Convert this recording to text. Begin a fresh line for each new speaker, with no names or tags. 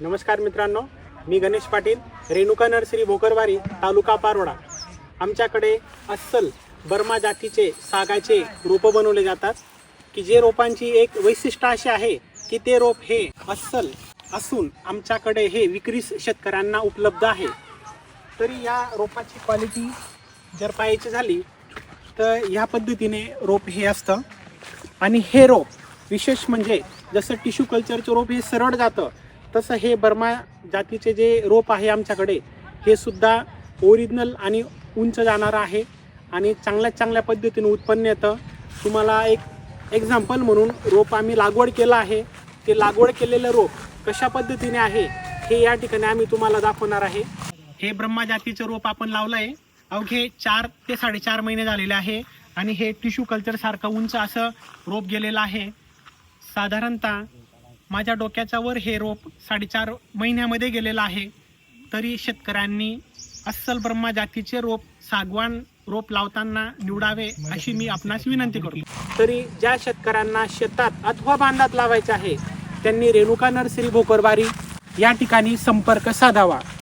नमस्कार मित्रांनो मी गणेश पाटील रेणुका नर्सरी भोकरवारी तालुका पारोडा. आमच्याकडे अस्सल बर्मा जातीचे सागाचे रोपं बनवले जातात की जे रोपांची एक वैशिष्ट्य असे आहे की ते रोप हे अस्सल असून आमच्याकडे हे विक्रीस शेतकऱ्यांना उपलब्ध आहे. तरी या रोपाची क्वालिटी जर पाहायची झाली तर ह्या पद्धतीने रोप हे असतं. आणि हे रोप विशेष म्हणजे जसं टिश्यू कल्चरचं रोप हे सरळ जातं तसं हे बर्मा जातीचे जे रोप आहे आमच्याकडे हे सुद्धा ओरिजिनल आणि उंच जाणारं आहे. आणि चांगल्या चांगल्या पद्धतीने उत्पन्न येतं. तुम्हाला एक एक्झाम्पल म्हणून रोप आम्ही लागवड केलं आहे. ते लागवड केलेलं रोप कशा पद्धतीने आहे हे या ठिकाणी आम्ही तुम्हाला दाखवणार आहे. हे ब्रह्मा जातीचं रोप आपण लावलं आहे अवघे चार ते साडेचार महिने झालेले आहे. आणि हे टिश्यू कल्चरसारखं उंच असं रोप गेलेलं आहे. साधारणतः माझ्या डोक्याच्या वर हे रोप साडेचार महिन्यामध्ये गेलेलं आहे. तरी शेतकऱ्यांनी अस्सल ब्रह्मा जातीचे रोप सागवान रोप लावताना निवडावे अशी मी आपणास विनंती करतो. तरी ज्या शेतकऱ्यांना शेतात अथवा बांधात लावायचे आहे त्यांनी रेणुका नर्सरी भोकरबारी या ठिकाणी संपर्क साधावा.